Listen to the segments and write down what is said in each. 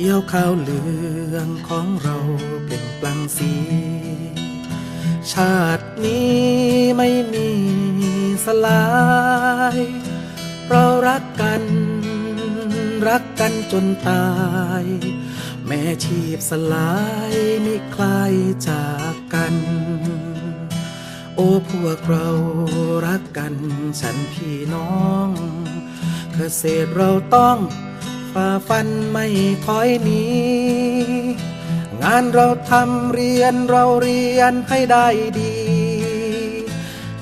ขียวขาวเหลืองของเราเป็นปลังสี ชาตินี้ไม่มีสลายเรารักกัน รักกันจนตาย แม้ชีพสลายมิคลายจากกัน โอ้พวกเรารักกันฉันพี่น้องเกษตรเราต้อง ฝ่าฟันไม่ถอยหนีงานเราทำเรียนเราเรียนให้ได้ดี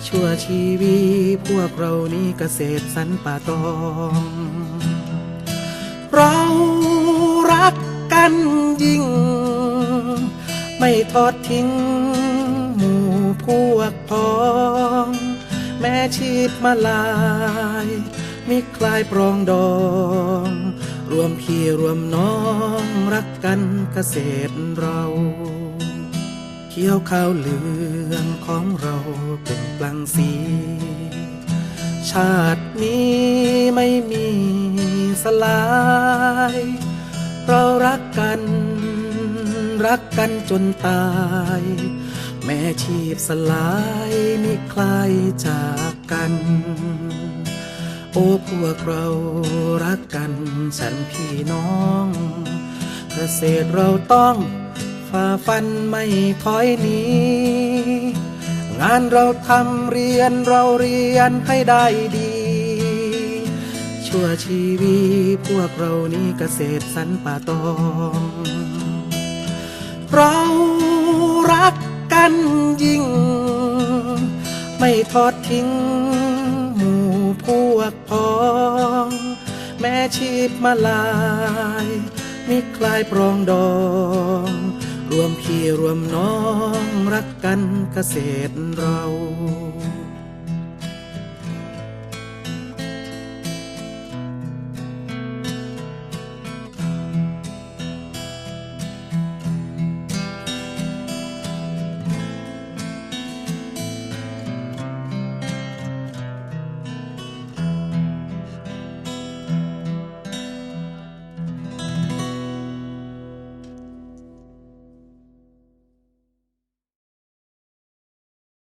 ชั่วชีวีพวกเรานี้เกษตรสรรป่าตอง เรารักกันยิ่ง ไม่ทอดทิ้ง หมู่พวกพ้อง แม้ชีพมาลายมิคลายปรองดอง รวมพี่รวมน้องรักกันเกษตรเราเขียวข้าวเหลืองของเราเป็นปลังสี ชาตินี้ไม่มีสลาย เรารักกัน รักกันจนตาย แม้ชีพสลายมิคลายจากกัน โอ้พวกเรารักกันฉันพี่น้อง เกษตรเราต้องฝ่าฟันไม่ถอยหนีงานเราทำเรียนเราเรียนให้ได้ดี ชั่วชีวีพวกเรานี้เกษตรสรรป่าตอง เรารักกันยิ่ง ไม่ทอดทิ้ง พวกพ้อง แม่ชีพมาลายมิคลายปรองดอง รวมพี่รวมน้องรักกันเกษตรเรา